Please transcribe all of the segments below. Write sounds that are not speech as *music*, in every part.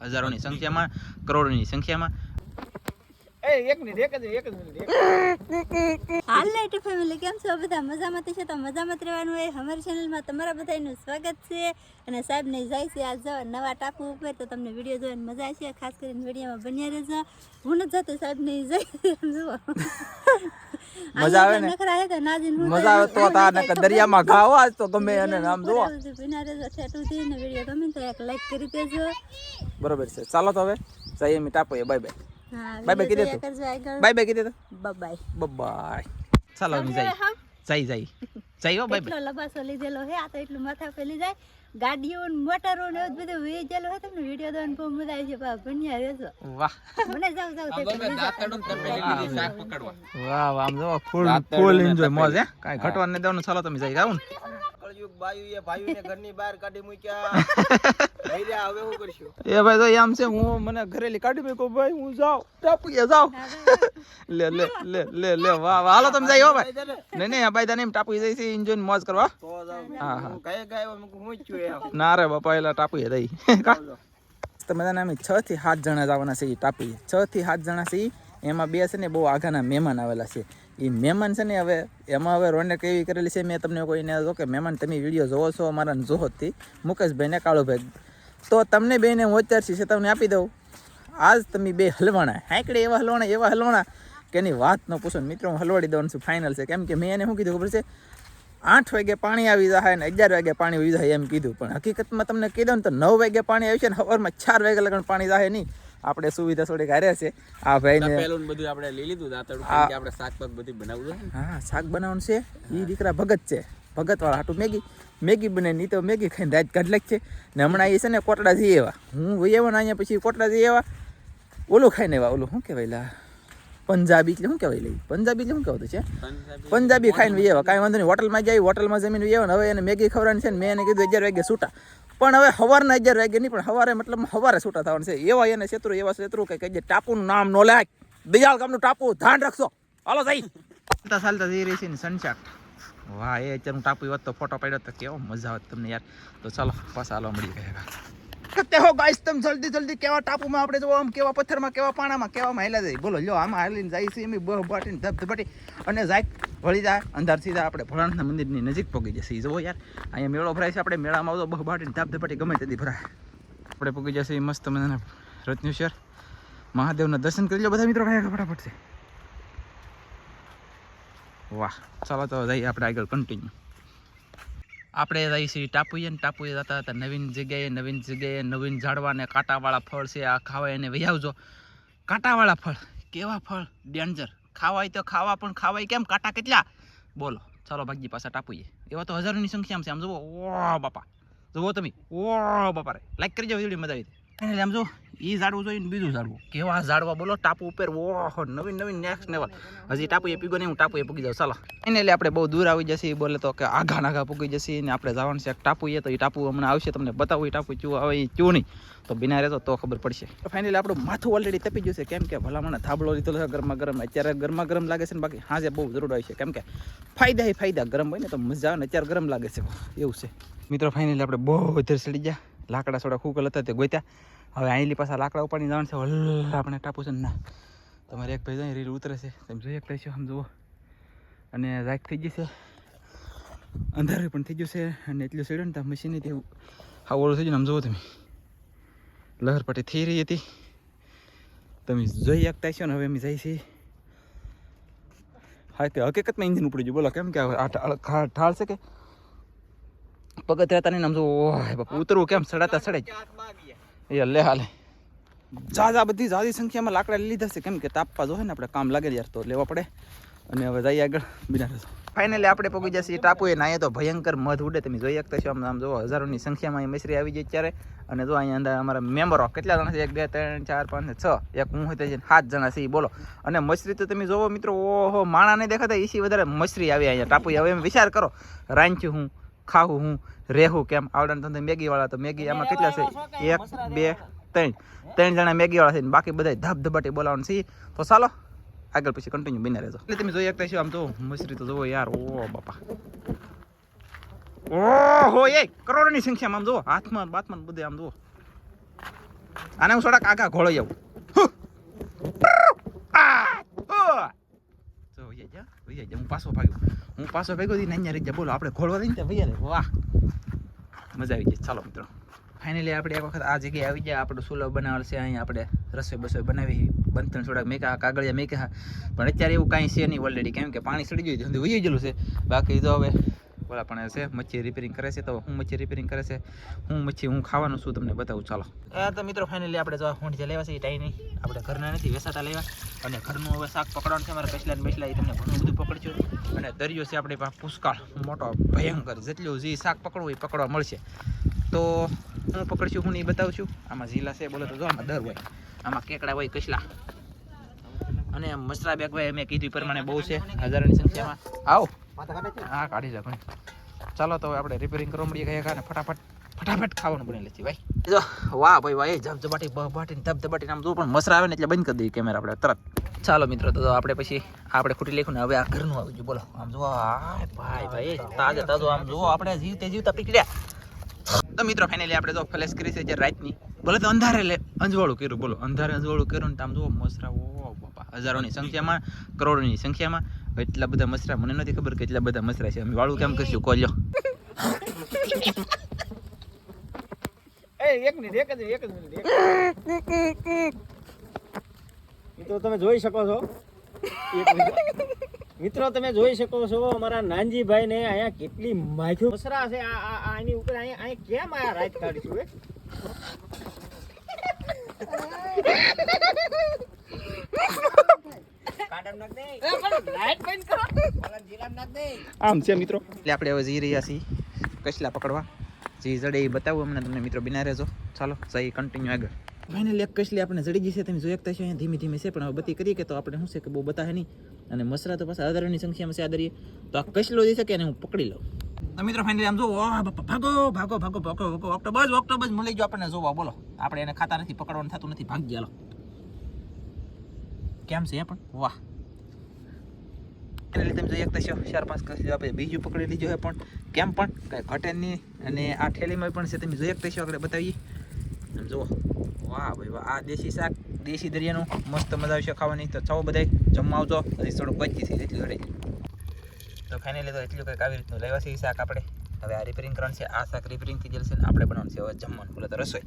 હજારોની સંખ્યામાં કરોડોની સંખ્યામાં એક મિનિટ એક જ એક જ મિનિટ હાલ નાઇટ ફેમિલી કેમ છો? બધા મજામાં છે? તો મજામાં રહેવાનું હોય. અમારી ચેનલમાં તમારા બધાનું સ્વાગત છે. અને સાહેબ ને જાય છે આજ નવા ટાપુ ઉપર. તો તમને વીડિયો જોઈને મજા આવશે. ખાસ કરીને વિડીયોમાં બન્યા રહેજો. હું નથી જતી સાહેબ ને જુઓ. મજા આવે ને? નખરા હે તો નાજીન હું મજા આવે તો તા નકર દરિયામાં ઘાવ આજ તો ગમે અને આમ જુઓ. બિના રહેજો. ઠેઠું થી વીડિયો ગમે તો એક લાઈક કરી દેજો. બરોબર છે. ચાલો તો હવે જઈએ અમે બાય બાય બાય bye કીધું બાય બાય કીધું તો. બાય બાય ચાલો જઈ. જઈ જઈ. હો બાય એટલો લબાસો લીધેલો હે આ તો એટલું માથા ફેલી જાય. ગાડીઓ ને મોટરો ને એવું બધું વેચેલું હે તમને વીડિયો દોન બહુ મજા આવી છે બા ભણ્યા રહેજો. વાહ. મને જાવ જાવ તે લઈ જાઓ. વાહ વાહ આમ જો ફૂલ ફૂલ એન્જોય મોજ હે. કાઈ ઘટવા ન દેવાનું ચાલો તમે જઈ જાવ ને. કળયુગ બાયુ એ ભાઈઓને ઘરની બહાર કાઢી મૂક્યા. *laughs* લઈ હવે હું કરશું? એ ભાઈ તો એમ છે હું મને ઘરેલી કાઢી મૂકો ભાઈ હું જાઉં ટાપુએ જાઉં. લે લે લે લે લે વાહ વાહ હાલો તમે જઈ હો ભાઈ. નહીં નહીં ભાઈ તને ટાપુ જઈ છે એન્જોય મોજ કરવા. હા, હા. કઈ ગાય હું હું છું એમ. ના રે બાપા એલા ટાપુએ જઈ. *laughs* કા? તમે તને અમે છ થી સાત જણા જવાના છે ટાપીએ ટાપુએ. છ થી સાત જણા છે એમાં બે છે ને બહુ આઘાના મહેમાન આવેલા છે. એ મહેમાન છે ને હવે, એમાં હવે રોનક એવી કરેલી છે, મેં તમને કોઈને જો કે મહેમાન તમે વીડિયો જોવો છો, અમારા જોહો જ થી મુકેશભાઈ ને કાળુભાઈ. તો તમને બેને હું અત્યારથી છે તમને આપી દઉં. આજ તમે બે હલવાણા. હાંકડે એવા હલવાણા એવા હલવાણા કે એની વાત ન પૂછો મિત્રો, હું હલવાડી દઉં છું ફાઇનલ છે. કેમ કે મેં એને શું કીધું ખબર છે? આઠ વાગે પાણી આવી જાય અને અગિયાર વાગે પાણી આવી જાય એમ કીધું. પણ હકીકતમાં તમને કીધું ને તો નવ વાગે પાણી આવી છે ને સવારમાં ચાર વાગે લગન પાણી જાય નહીં. આપણે સુવિધા થોડીક હારે છે. આ ભાઈને પેલું બધું આપણે લઈ લીધું દાતડું કે આપણે શાક પાક બધું બનાવવું છે હા શાક બનાવવાનું છે. એ દીકરા ભગત છે. ભગત વાળા હાટું મેગી મેગી બને નહીં તો મેગી ખાઈને રાત કાઢ છે ને હમણાં એ છે ને કોટડા જઈ એવા હું આવ્યો ને અહીંયા પછી કોટડા જઈ એવા ઓલું ખાઈને એવા ઓલું શું કહેવાય લા? પંજાબી એટલે શું કહેવાય લઈ પંજાબી એટલે શું કહેવાતું છે? પંજાબી ખાઈને વહી આવ્યા કાંઈ વાંધો નહીં. હોટલમાં જાય હોટલમાં જમીન વહી આવ્યા હવે એને મેગી ખવડાવવાની છે ને મેં એને કીધું અગિયાર વાગે છૂટા પણ હવે સવારના અગિયાર વાગે નહીં પણ સવારે મતલબ સવારે છૂટા થવાનું છે. એવા એને શેત્રુ એવા શેત્રુ કે કઈ ટાપુનું નામ નો લાગ દયાલ ગામનું ટાપુ ધ્યાન રાખશો હાલો જઈ. ચાલતા ચાલતા જઈ રહી છે ને સનશાટ વાહ એ અત્યારે હું ટાપુ વાત તો ફોટો પાડ્યો તો કેવો મજા આવત તમને યાર. તો ચાલો પાછા હાલો મળી ગયા કતે હો ગાઈસ તમે જલ્દી જલ્દી કેવા ટાપુમાં આપણે જો આમ કેવા પથ્થરમાં, કેવા પાણામાં કેવામાં હેલા જાય. બોલો, લ્યો, આમાં હાલીને જાય છે એમ બહ બાટીને ધબધબાટી અને જાય વળી જાય અંધાર સીધા આપણે. ભોળાનાથના મંદિરની નજીક પગી જશે ઈ, જુઓ યાર. અહીંયા મેળો ભરાય છે આપણે, મેળામાં આવતો બહ બાટીને ધબધબાટી ગમે તેથી ભરાય. આપણે પગી જશે એ મસ્ત મને રત્નેશ્વર મહાદેવના દર્શન કરી લો બધા મિત્રો કયા ફટાફટ છે. વાહ, ચાલો તો જઈએ આપણે આગળ કન્ટિન્યુ આપણે છીએ ટાપુએ ને ટાપુએ જતા હતા. નવીન જગ્યાએ નવીન જગ્યાએ, નવીન ઝાડવા ને કાંટાવાળા ફળ છે. આ ખાવા એને વહી આવજો. કાંટાવાળા ફળ, કેવા ફળ? ડેન્જર. ખાવાય તો ખાવા, પણ ખાવાય કેમ? કાંટા કેટલા? બોલો. ચાલો ભાગજી પાછા ટાપુએ. એવા તો હજારોની સંખ્યામાં છે. આમ જુઓ. ઓ બાપા. જુઓ તમે. ઓ બાપા રે. લાઈક કરી જાવ વીડિયો મજા આવી આમ જો એ ઝાડવું જોઈને બીજું ઝાડવું? કેવા ઝાડવા બોલો ટાપુ ઉપર ઓહો નવીન નવીન નેક્સ્ટ લેવલ હજી ટાપુ એ પીગો નહીં હું ટાપુ એ પૂગી જાઉં. ચાલો. એને એટલે આપણે બહુ દૂર આવી જશે બોલે તો કે આઘા નાઘા પૂગી જશે ને આપણે જવાનું છે ટાપુ ટાપુએ તો એ ટાપુ હમણાં આવશે તમને બતાવું એ ટાપુ ચૂ આવે એ ચૂ નહીં. તો બિના રહેતો તો ખબર પડશે. ફાઇનલી આપણું માથું ઓલરેડી તપી ગયું છે કેમ કે ભલામણ થાબડો લીધો છે ગરમા ગરમ અત્યારે ગરમા ગરમ લાગે છે ને બાકી હાજે બહુ જરૂર હોય છે કેમ કે ફાયદા એ ફાયદા ગરમ હોય ને તો મજા આવે ને અત્યારે ગરમ લાગે છે. એવું છે. મિત્રો ફાઇનલી આપણે બહુ વધારે ચડી ગયા. લાકડા થોડા ખૂકલ હતા, તે ગોત્યા. હવે અહીંલી પાછા લાકડા ઉપાડીને જવાનું છે. હલ્લા આપણે ટાપુ છે ને તમારે એક ભાઈ રીલ ઉતરે છે. તમે જોઈ શકતા છો, આમ જુઓ. અને રાખ થઈ ગઈ છે. અંધારું પણ થઈ ગયું છે અને એટલું સીડ્યું ને ત્યાં મશીન તે હા ઓળું થઈ ગયું આમ જુઓ તમે. લહેરપટ્ટી થઈ રહી હતી. તમે જોઈ શકતા છો ને, હવે અમે જઈ છીએ. હા કે હકીકતમાં ઇન્જિન ઉપડી ગયું. બોલો, કેમ કે ઢાળ છે કે? પગત તાની નહીં આમ ઓય બાપુ ઉતરવું કેમ? સડાતા સડાય. એ લે હાલે. ઝાઝા બધી ઝાઝી સંખ્યામાં લાકડા લઈ લીધા છે. કેમ કે તાપવા જો ને આપણે કામ લાગે યાર તો લેવા પડે. અને હવે જઈએ આગળ બિના રહેશો ફાઇનલી આપણે પગી જશે ટાપુએ નાયે તો ભયંકર મધ ઉડે. તમે જોઈ શકતા છો આમ આમ જો હજારોની સંખ્યામાં અહીં મિશ્રી આવી જાય અત્યારે. અને જો અહીંયા અંદર અમારા મેમ્બરો કેટલા જણા છે? એક બે ત્રણ ચાર પાંચ છ. એક હું હોય સાત જણા છે એ બોલો. અને મછરી તો તમે જોવો મિત્રો ઓહો માણા નહીં દેખાતા એસી વધારે મછરી આવી અહીંયા ટાપુ હવે એમ વિચાર કરો રાંચ્યું હું ખાવું હું રહેવું કેમ? આવડાને તમને મેગી વાળા તો મેગી આમાં કેટલા છે? એક બે ત્રણ. ત્રણ જણા મેગી વાળા છે ને બાકી બધા ધબધબાટી બોલાવાનું છે. તો ચાલો આગળ પછી કન્ટિન્યુ બની રહેજો. એટલે તમે જોઈ શકતા છો આમ તો મસરી તો જોવો યાર. ઓ બાપા. ઓહો એ કરોડોની સંખ્યામાં આમ જુઓ. હાથમાં બાથમાં બધે આમ જુઓ. આને હું થોડાક આગા ઘોળો જાઉં જા વૈયા જા હું પાછો ભાગ્યો. હું પાછો ભાગ્યો હતી ને અહીંયા રહી જા. બોલો, આપણે ઘોળવા દઈને ત્યાં વૈયા વાહ. મજા આવી ગઈ. ચાલો મિત્રો. ફાઇનલી આપણે એક વખત આ જગ્યાએ આવી ગયા. આપણો સુલભ બનાવેલ છે. અહીંયા આપણે રસોઈ બસોઈ બનાવી. બંધન થોડાક મેકા, કાગળિયા મેકા. પણ અત્યારે એવું કાંઈ છે નહીં ઓલરેડી કેમ કે પાણી સડી ગયું છે. વહી ગયેલું છે. બાકી તો હવે બોલા પણ છે, મચ્છી રિપેરિંગ કરે છે તો હું મચ્છી રિપેરિંગ કરે છે. હું મચ્છી, હું ખાવાનું છું તમને બતાવું. ચાલો. તો મિત્રો ફાઇનલી આપણે જો ઊંટ જે લેવા છે, એ ટાઈ નહીં આપણે ઘરના નથી, વેસાતા લેવા. અને ઘરનું હવે શાક પકડવાનું છે, મારા કચલા ને એ તમને ઘણું બધું પકડશું અને દરિયો છે આપણી પાસે પુષ્કળ, મોટો, ભયંકર, જેટલું જે શાક પકડવું એ પકડવા મળશે. તો હું પકડશું, હું નહીં બતાવું છું આમાં ઝીલા છે, બોલો તો જો, આમાં દર હોય. આમાં કેકડા હોય કચલા અને મસરા બેગભાઈ મેં કીધું એ પ્રમાણે બહુ છે, હજારોની સંખ્યામાં. આવો. હા, કાઢી જા ચાલો તો આપણે રિપેરિંગ કરવા મળીએ ગયા ને ફટાફટ. ફટાફટ ખાવાનું બની લેતી ભાઈ. જો, વાહ, ભાઈ, વાહ, એ ધબધબાટી બહબાટી ધબધબાટી આમ જો પણ મસરા આવે ને એટલે બંધ કરી દઈએ કેમેરા આપણે, તરત. ચાલો મિત્રો, તો આપણે પછી આપણે ખૂટી લખ્યું ને હવે આ ઘરનું આવી ગયું, બોલો. આમ જો ભાઈ ભાઈ તાજે તાજો આમ જુઓ, આપણે જીવતે જીવતા પીકડ્યા તો મિત્રો ફાઇનલી આપણે જો ફ્લેશ કરી છે જે રાતની. બોલે તો અંધારે લે, અંજવાળું કર્યું, બોલો. અંધારે અંજવાળું કર્યું ને આમ જુઓ, મસરા ઓ, બાપા, હજારોની સંખ્યામાં, કરોડોની સંખ્યામાં, એટલા બધા મસરા, મને નથી ખબર કે એટલા બધા મસરા છે. અમે વાળું કેમ કરશું? કોલ્યો. એક મિનિટ એક જ એક જ મિનિટ મિત્રો તમે જોઈ શકો છો. મિત્રો તમે જોઈ શકો છો અમારા નાનજીભાઈ ને અહીંયા કેટલી માખ્યું મસરા છે. આ આ આ એની ઉપર અહીંયા અહીંયા કેમ આ રાત કાઢીશું એ આમ છે મિત્રો. એટલે આપણે હવે જઈ રહ્યા છીએ કસલા પકડવા. જે, જડે એ બતાવું અમને તમને. મિત્રો, બિના રહેજો. ચાલો સહી કન્ટિન્યુ આગળ. ફાઇનલી એક કસલી આપણે જડી ગઈ છે, તમે જોઈ શકતા છો અહીંયા ધીમે ધીમે છે, પણ હવે બધી કરીએ કે તો આપણે શું છે કે બહુ બતાવે નહીં. અને મસરા તો પાછા હજારોની સંખ્યામાં છે આ તો આ કસલો જે છે કે એને હું પકડી લઉં. તો મિત્રો ફાઇનલી આમ જો વાહ બાપા, ભાગો ભાગો ભાગો ભાગો ભાગો. ઓક્ટોબસ ઓક્ટોબસ મળી ગયો આપણને. જોવા, બોલો. આપણે એને ખાતા નથી, પકડવાનું થતું નથી. ભાગ ગયા કેમ છે પણ? વાહ. એટલે તમે જોઈ શકતા છો ચાર પાંચ કસલી આપણે બીજું પકડી લીધું પણ કેમ પણ? કાંઈ ઘટે નહીં. અને આ થેલીમાં પણ છે, તમે જોઈ શકતા છો આગળ બતાવીએ. જુઓ. વાહ ભાઈ વાહ, આ દેશી શાક, દેશી દરિયાનું મસ્ત મજા આવશે ખાવાની. તો ચાલો બધાય, જમવા આવજો. હજી થોડુંક બચી થઈ એટલી ઘડી તો લે તો એટલું કંઈક આવી રીતનું લેવા છે શાક આપણે. હવે આ રિપેરિંગ કરવાનું છે આ શાક રિપેરિંગ થઈ જશે ને આપણે બનાવવાનું છે હવે જમવાનું. બોલે તો રસોઈ.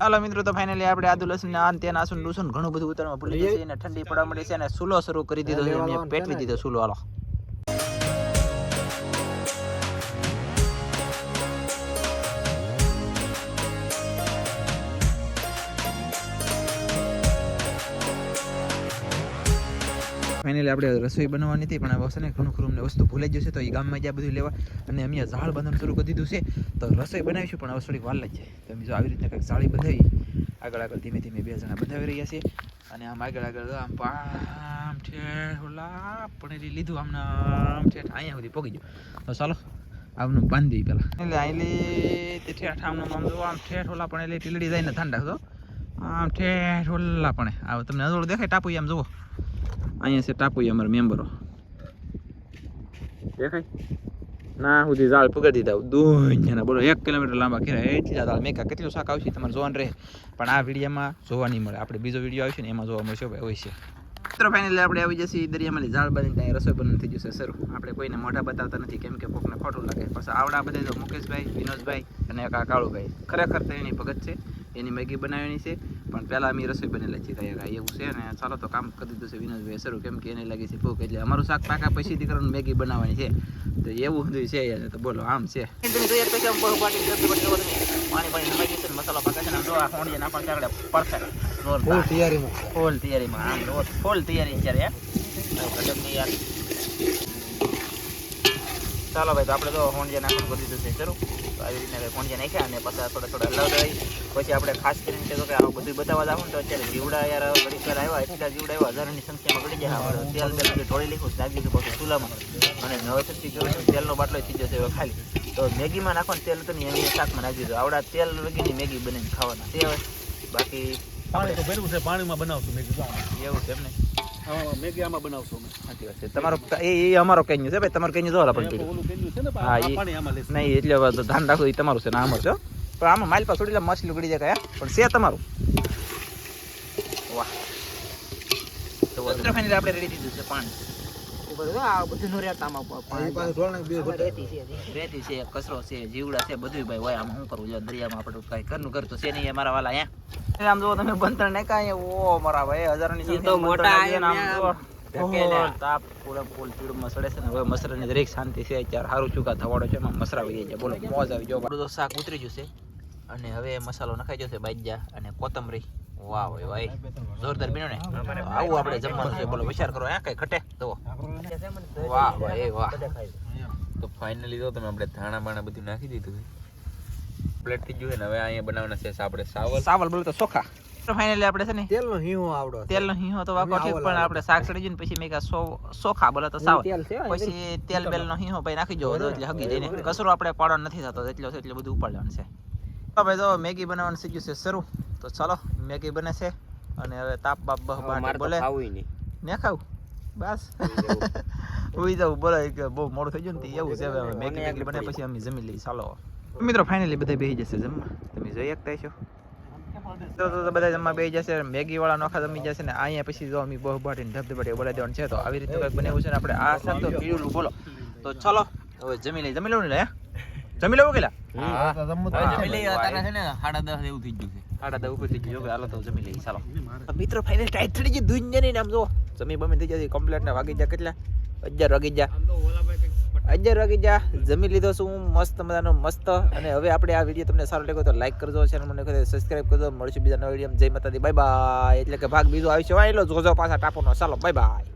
હાલો મિત્રો તો ફાઇનલી આપણે આદુ લસણ ને આન ત્યાં આસુન લૂસન ઘણું બધું ઉતારવા ભૂલી જશે અને ઠંડી પડવા મળી છે અને સુલો શરૂ કરી દીધો છે મેં પેટવી દીધો સુલો હાલો. ફાઇનલી આપણે રસોઈ બનાવવાની હતી, પણ આ વસ્તુ ને ઘણું ખરું અમને વસ્તુ ભૂલાઈ જશે તો એ ગામમાં જ્યાં બધું લેવા અને અમે ઝાડ બાંધવાનું શરૂ કરી દીધું છે. તો રસોઈ બનાવીશું, પણ હવે થોડીક વાર જાય તો અમે જો આવી રીતના કંઈક સાળી બંધાવી આગળ આગળ ધીમે ધીમે બે જણા બંધાવી રહ્યા છીએ. અને આમ આગળ આગળ આમ આમ ઠેઠ ઓલા પનેરી લીધું, આમ આમ ઠેઠ અહીંયા સુધી પગી ગયું. તો ચાલો આવનું બાંધી પેલા એટલે આઈલી તે ઠેઠ આમનું, આમ જો, આમ ઠેઠ ઓલા પણ એટલે ટીલડી જાય ને ઠંડા તો આમ ઠેઠ ઓલા પણ. આવ, તમને અજોડ દેખાય, ટાપુ આમ જુઓ. અહીંયા છે ટાપુ અમારા મેમ્બરો દેખાય ના સુધી ઝાડ પકડી દીધા દુનિયાના બોલો એક કિલોમીટર લાંબા ખેરા એટલા ઝાડ મેકા કેટલું શાક આવશે તમારે જોવાનું રહે પણ આ વિડીયોમાં જોવા નહીં મળે આપણે બીજો વીડિયો આવશે ને એમાં જોવા મળશે ભાઈ હોય છે મિત્રો ફાઇનલી આપણે આવી જશે દરિયામાં ઝાડ બની ત્યાં રસોઈ બનવાનું થઈ જશે સર આપણે કોઈને મોઢા બતાવતા નથી કેમ કે કોકને ખોટું લાગે પછી આવડા બધા તો મુકેશભાઈ વિનોદભાઈ અને કાળુભાઈ ખરેખર તો એની ભગત છે એની મેગી બનાવવાની છે પણ પહેલાં અમે રસોઈ બનેલા છીએ ત્યાં એવું છે ને ચાલો તો કામ કરી દીધું છે વિનોદભાઈ શરૂ કેમ કે એને લાગે છે ભૂખ એટલે અમારું શાક પાકા પછી દીકરાનું મેગી બનાવવાની છે. તો એવું બધું છે યાર તો બોલો આમ છે. મસાલો પાકા છે જોરદાર. તૈયારીમાં. ફૂલ તૈયારીમાં આમ જો ફૂલ તૈયારી અત્યારે યાર ચાલો ભાઈ તો આપણે તો હોંડિયા નાખવાનું કરી દીધું છે. શરૂ. આવી રીતના હોંડિયા નાખ્યા અને પછી થોડા થોડા હલાવતા પછી આપણે ખાસ કરીને તો કે આવું બધું બતાવવા જાવ તો અત્યારે જીવડા યાર ઘડી વાર આવ્યા એટલા જીવડા આવ્યા હજારોની સંખ્યામાં ઘડી જાય આપણે તેલ તેલ ઢોળી લીધું લાગી ગયું પછી ચૂલામાં. અને નવેસરથી ગયો તેલનો બાટલો થઈ જશે હવે ખાલી. તો મેગીમાં નાખવાનું તેલ તો નહીં એની શાકમાં નાખી દીધું. આવડા તેલ વગેરેની મેગી બનીને ખાવાના. તે બાકી પાણી તો ભર્યું છે પાણીમાં બનાવશું મેગી એવું છે એમને. આમાં મેગી આમાં બનાવશો અમે. સાચી વાત છે. તમારો એ એ અમારો કેન્યુ છે ભાઈ તમારો કેન્યુ જોવા પણ પીડ્યું છે ને હા, આ પાણી આમાં લેશે. નહીં એટલે ધ્યાન રાખો એ તમારું છે ને આમર છે હો. પણ આમાં માલ પાસે થોડી મછલી ઉગડી જાય કયા પણ છે તમારું. વાહ. તો ફાઇનલી આપણે રેડી દીધું છે પાણી. રેતી છે કચરો છે જીવડા છે બધું ભાઈ હોય. આમ શું કરવું જો દરિયામાં આપણે કઈ ઘરનું ઘર તો છે નહીં મારા વાલા અહીંયા. આમ જો તમે બંતર ને કાંઈ ઓ મારા ભાઈ હજારોની સંખ્યામાં તો મોટા ને આમ જુઓ. ઓહો, તાપ પૂરા ફૂલ ચીડમાં સડે છે ને હવે મસરાની દરેક શાંતિ છે અત્યારે સારું ચૂકા થવાડો છે એમાં મસરા આવી જાય. બોલો મોજ આવી જો બધું શાક ઉતરી જશે અને હવે મસાલો નખાઈ જશે બાજ્યા અને કોથમરી. વાહ ભાઈ ભાઈ જોરદાર બીનો ને? આવું આપણે જમવાનું છે. બોલો વિચાર કરો આ કઈ ઘટે? તો વાહ ભાઈ વાહ. તો ફાઇનલી તો તમે આપણે ધાણા બાણા બધું નાખી દીધું પ્લેટ થઈ ગયું છે ને હવે અહીંયા બનાવવાના છે આપણે સાવલ. સાવલ બોલો તો ચોખા. ફાઇનલી આપણે છે ને તેલનો હીવો આવડો તેલનો હિંહો તો વાકો ઠીક પણ આપણે શાક સડી ગયું ને પછી મેં સો સોખા બોલે તો સાવ પછી તેલ બેલ નો હિંહો ભાઈ નાખી જવો તો એટલે હગી જઈને. કસરો આપણે પાડવાનો નથી થતો એટલો એટલે બધું ઉપાડવાનું છે. તો ભાઈ તો મેગી બનાવવાનું શીખ્યું છે શરૂ. તો ચાલો મેગી બને છે અને હવે તાપ બાપ બહ બાટ બોલે. ને ખાવું? બસ. *laughs* ઉઈ જાવ બોલે કે બહુ મોડું થઈ ગયું ને એવું છે હવે મેગી મેગી બને પછી અમે જમી લઈએ ચાલો. મિત્રો ફાઇનલી બધા બેસી જશે જમવા. તમે જોઈ શકતા છો. તો બધા જમવા બેસી જશે મેગી વાળા નોખા જમી જશે ને અહીંયા પછી જો અમે બહુ બાટીને ધબધબાટી બોલાવી દેવાનું છે તો આવી રીતે કંઈક બને એવું છે ને આપણે આ સાત તો પીળું બોલો. તો ચલો હવે જમી લઈ જમી લઉં ને લે હે? જમી લેવું કેલા? જમી લઈએ અત્યારે છે ને સાડા દસ એવું થઈ ગયું છે. આડા દા ઉપર થઈ ગયું જો હાલો તો જમી લઈ ચાલો. મિત્રો ફાઇનલ ટાઈટ થઈ ગઈ દુનિયા નહીં આમ જો જમી બમી થઈ જતી કમ્પ્લીટ ને વાગી જા કેટલા? અગિયાર વાગી જા અગિયાર વાગે જા, જમી લીધો છું મસ્ત મજાનો, મસ્ત. અને હવે આપણે આ વીડિયો તમને સારો લાગ્યો તો લાઈક કરજો ચેનલ મને સબસ્ક્રાઈબ કરજો. મળશું બીજા નવા વીડિયો જય માતાજી બાય બાય એટલે કે ભાગ બીજો આવશે વાયલો જોજો પાછા ટાપોનો. ચાલો બાય બાય